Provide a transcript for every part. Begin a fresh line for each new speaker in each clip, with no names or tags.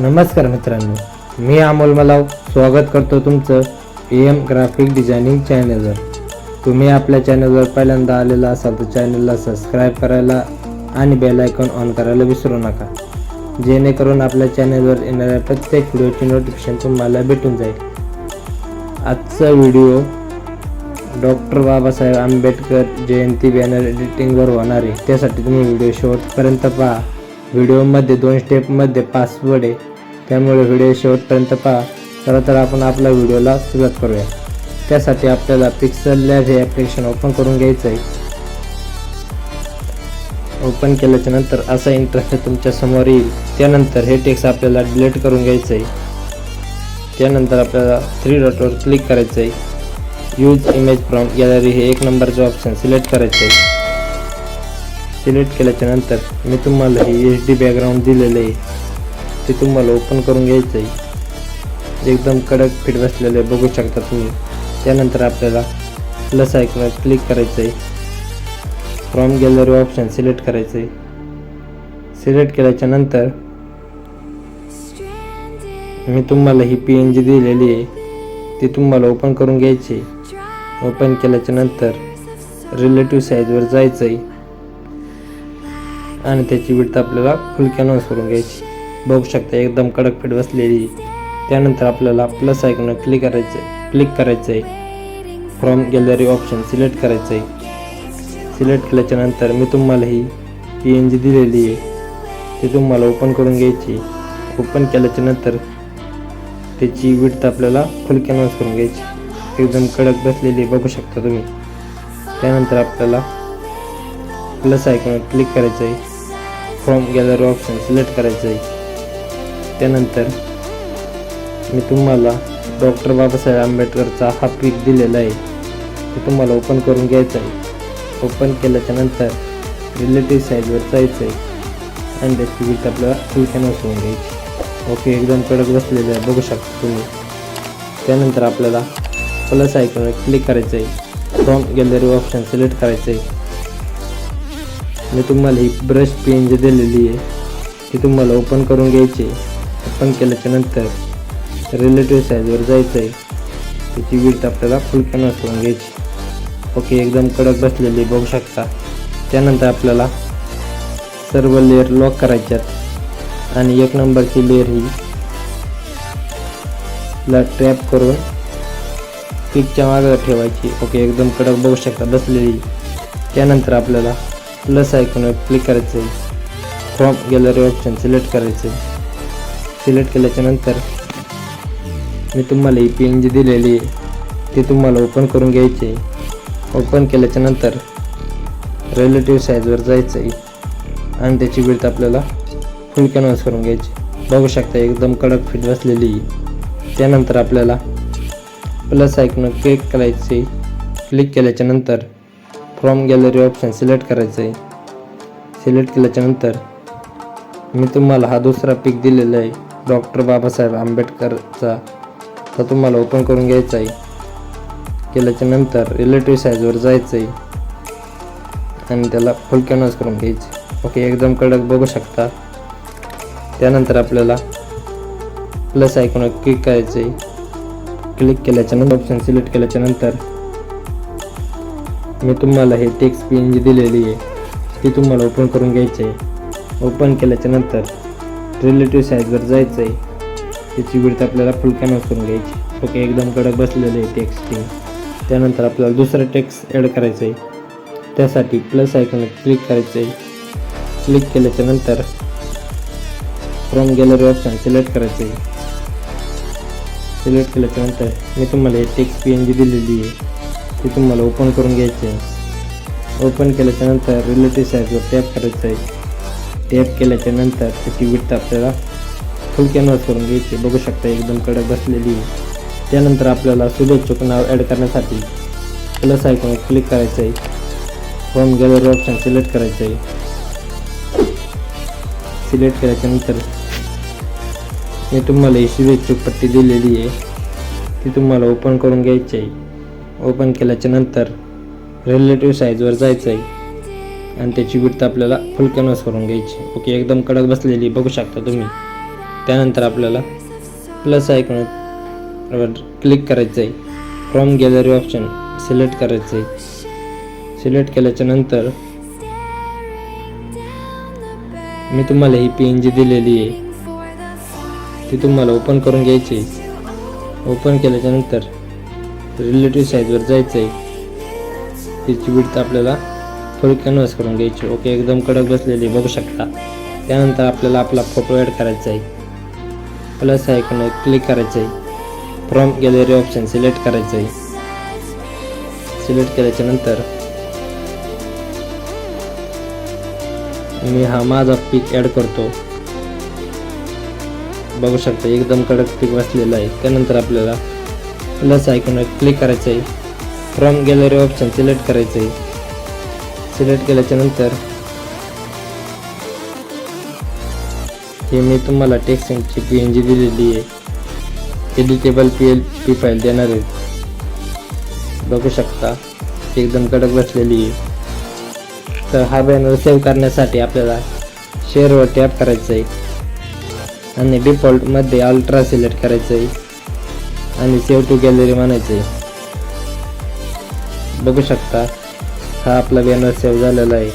नमस्कार मित्रांनो मी अमोल मलाव. स्वागत करतो तुमचं ए एम ग्राफिक डिझायनिंग चॅनलवर. तुम्ही आपल्या चॅनलवर पहिल्यांदा आलेला असाल तर चॅनलला सबस्क्राईब करायला आणि बेल आयकॉन ऑन करायला विसरू नका. जेणेकरून आपल्या चॅनलवर येणाऱ्या प्रत्येक व्हिडिओची नोटिफिकेशन तुम्हाला भेटून जाईल. आजचा video doctor Babasaheb Ambedkar Jayanti banner एडिटिंगवर होणार आहे. त्यासाठी तुम्ही व्हिडिओ शेवटपर्यंत पहा. व्हिडिओमध्ये दोन स्टेपमध्ये पासवर्ड आहे. त्यामुळे व्हिडिओ शेवटपर्यंत पहा. चला तर आपण आपल्या व्हिडिओला सुरुवात करूया. त्यासाठी आपल्याला पिक्सल लॅब हे ॲप्लिकेशन ओपन करून घ्यायचं आहे ओपन केल्याच्यानंतर असा इंटरफेस तुमच्यासमोर येईल. त्यानंतर हे टेक्स्ट आपल्याला डिलीट करून घ्यायचं आहे त्यानंतर आपल्याला थ्री डॉटवर क्लिक करायचं आहे यूज इमेज फ्रॉम गॅलरी हे एक नंबरचं ऑप्शन सिलेक्ट करायचं आहे सिलेक्ट केल्याच्यानंतर मी तुम्हाला हे एच डी बॅकग्राऊंड दिलेलं आहे. ते तुम्हाला ओपन करून घ्यायचं आहे एकदम कडक फिट बसलेलं आहे बघू शकता तुम्ही. त्यानंतर आपल्याला प्लस आयकॉनवर क्लिक करायचं आहे फ्रॉम गॅलरी ऑप्शन सिलेक्ट करायचं आहे सिलेक्ट केल्याच्यानंतर मी तुम्हाला ही पी एन जी दिलेली आहे ती तुम्हाला ओपन करून घ्यायची आहे ओपन केल्याच्यानंतर रिलेटिव्ह साईजवर जायचं आहे आणि त्याची विड्थ आपल्याला फुलक्यानं करून घ्यायची. बघू शकता एकदम कडक फिट बसलेली त्यानंतर आपल्याला प्लस आयकॉनवर क्लिक करायचं आहे क्लिक करायचं आहे फ्रॉम गॅलरी ऑप्शन सिलेक्ट करायचं आहे सिलेक्ट केल्याच्यानंतर मी तुम्हाला ही पी एन जी दिलेली आहे. ती तुम्हाला ओपन करून घ्यायची. ओपन केल्याच्यानंतर त्याची विड्थ आपल्याला फुल कॅनव्हास करून घ्यायची. एकदम कडक बसलेली बघू शकता तुम्ही. त्यानंतर आपल्याला प्लस ऐकून क्लिक करायचं आहे फ्रॉम गॅलरी ऑप्शन सिलेक्ट करायचं आहे त्यानंतर मी तुम्हाला डॉक्टर बाबासाहेब आंबेडकरचा हा पिक दिलेला आहे. तो तुम्हाला ओपन करून घ्यायचा आहे ओपन केल्याच्यानंतर रिलेटिव्ह साईजवर जायचं आहे आणि त्याची विथ आपल्याला फुल आहे होऊन घ्यायची. ओके एकदम कडक बसलेलं आहे. बघू शकता तुम्ही. त्यानंतर आपल्याला प्लस आयकॉनवर क्लिक करायचं आहे फ्रॉम गॅलरी ऑप्शन सिलेक्ट करायचं आहे मी तुम्हाला ही ब्रश पेन जी दिलेली आहे ती तुम्हाला ओपन करून घ्यायची आहे. ओपन केल्याच्यानंतर रिलेटिव्ह साईजवर जायचं आहे त्याची विड्थ आपल्याला फुल कॅनव्हास करून घ्यायची. ओके एकदम कडक बसलेली आहे, बघू शकता. त्यानंतर आपल्याला सर्व लेअर लॉक करायच्यात. आणि एक नंबरची लेअर ही ला ट्रॅप करून पिकच्या मागं ठेवायची. ओके एकदम कडक बघू शकता बसलेली. त्यानंतर आपल्याला प्लस आयकॉनवर क्लिक करायचं. आहे फ्रॉम गॅलरी ऑप्शन सिलेक्ट करायचं. आहे सिलेक्ट केल्याच्यानंतर मी तुम्हाला ही पी एन जी दिलेली आहे ती तुम्हाला ओपन करून घ्यायची आहे. ओपन केल्याच्यानंतर रिलेटिव्ह साईजवर जायचं आहे. आणि त्याची विड्थ आपल्याला फुल कॅनव्हास करून घ्यायची बघू शकता एकदम कडक फिट बसलेली आहे. त्यानंतर आपल्याला प्लस आयकॉनवर क्लिक करायचे क्लिक केल्याच्यानंतर फ्रॉम गॅलरी ऑप्शन सिलेक्ट करायचं आहे सिलेक्ट केल्याच्यानंतर मी तुम्हाला हा दुसरा पिक दिलेला आहे डॉक्टर बाबासाहेब आंबेडकरचा. तो तुम्हाला ओपन करून घ्यायचा आहे केल्याच्यानंतर रिलेटिव्ह साईजवर जायचं आहे आणि त्याला फुल कॅनव्हास करून घ्यायचे ओके एकदम कडक बघू शकता. त्यानंतर आपल्याला प्लस आयकॉनवर क्लिक करायचं आहे क्लिक केल्याच्यानंतर ऑप्शन सिलेक्ट केल्याच्यानंतर मी तुम्हाला हे टेक्स्ट पी एन जी दिलेली आहे. ती तुम्हाला ओपन करून घ्यायची आहे. ओपन केल्याच्यानंतर रिलेटिव्ह साईजवर जायचं आहे. त्याची विडत आपल्याला फुल कॅनव्हास करून घ्यायची ओके एकदम कडक बसलेलं आहे टेक्स्ट त्यानंतर आपल्याला दुसरं टेक्स्ट ॲड करायचं आहे. त्यासाठी प्लस आयकॉनवर क्लिक करायचं आहे. क्लिक केल्याच्यानंतर फ्रॉम गॅलरी ऑप्शन सिलेक्ट करायचं आहे. सिलेक्ट केल्याच्यानंतर मी तुम्हाला हे टेक्स्ट पी एन जी दिलेली आहे. ती तुम्हाला ओपन करून घ्यायची. आहे ओपन केल्याच्यानंतर रिलेटिव्ह साईजवर टॅप करायचं आहे टॅप केल्याच्यानंतर त्याची विड्थ आपल्याला फुल कॅनव्हास करून घ्यायची. आहे. बघू शकता एकदम कडक बसलेली आहे. त्यानंतर आपल्याला शुभेच्छुक नाव ॲड करण्यासाठी प्लस आयकॉन क्लिक करायचं आहे. होम गॅलरी ऑप्शन सिलेक्ट करायचं आहे. सिलेक्ट केल्याच्यानंतर मी तुम्हाला ही शुभेच्छुक पट्टी दिलेली आहे. ती तुम्हाला ओपन करून घ्यायची आहे. ओपन केल्याच्यानंतर रिलेटिव्ह साईजवर जायचं आहे आणि त्याची विडतं आपल्याला फुल कॅनव्हास करून घ्यायची. ओके एकदम कडक बसलेली बघू शकता तुम्ही. त्यानंतर आपल्याला प्लस आयकॉनवर क्लिक करायचं आहे फ्रॉम गॅलरी ऑप्शन सिलेक्ट करायचं आहे सिलेक्ट केल्याच्यानंतर मी तुम्हाला ही पी एन जी दिलेली आहे. ती तुम्हाला ओपन करून घ्यायची आहे. ओपन केल्याच्यानंतर रिलेटिव्ह साईजवर जायचं आहे त्याची विडत आपल्याला फुल कॅनव्हस करून घ्यायची. ओके एकदम कडक बसलेली बघू शकता. त्यानंतर आपल्याला आपला फोटो ॲड करायचा आहे. प्लस आयकॉन क्लिक करायचं आहे. फ्रॉम गॅलरी ऑप्शन सिलेक्ट करायचं आहे. सिलेक्ट केल्याच्यानंतर मी हा माझा पीक ॲड करतो. बघू शकता एकदम कडक पीक बसलेला आहे. त्यानंतर आपल्याला प्लस आयकॉनवर क्लिक करायचं आहे फ्रॉम गॅलरी ऑप्शन सिलेक्ट करायचं आहे सिलेक्ट केल्याच्यानंतर हे मी तुम्हाला टेक्स्टिंगची पी एन जी दिलेली आहे. Editable P L P file देणार आहे. बघू शकता एकदम कडक बसलेली आहे. तर हा बॅनर सेव्ह करण्यासाठी आपल्याला शेअरवर टॅप करायचं आहे आणि डिफॉल्टमध्ये अल्ट्रा सिलेक्ट करायचं आहे आणि सेव्ह टू गॅलरी म्हणायचे बघू शकता हा आपला बॅनर सेव्ह झालेला आहे.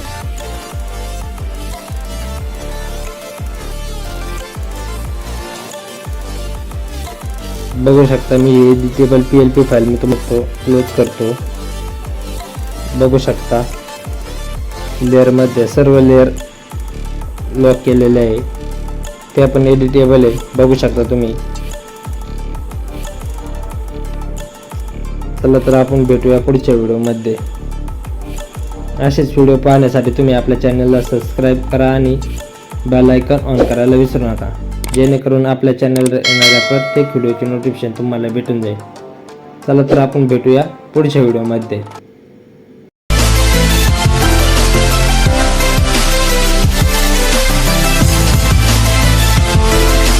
बघू शकता मी editable P L P file मी तुम्हाला क्लोज करतो. बघू शकता लेअरमध्ये सर्व लेअर लॉक केलेले आहे ते पण एडिटेबल आहे बघू शकता तुम्ही. चला तर आपण भेटूया पुढच्या व्हिडिओमध्ये. असेच व्हिडिओ पाहण्यासाठी तुम्ही आपल्या चॅनलला सबस्क्राईब करा आणि बेल आयकॉन ऑन करायला विसरू नका. जेणेकरून आपल्या चॅनलवर येणाऱ्या प्रत्येक व्हिडिओची नोटिफिकेशन तुम्हाला भेटून जाईल. चला तर आपण भेटूया पुढच्या व्हिडिओमध्ये.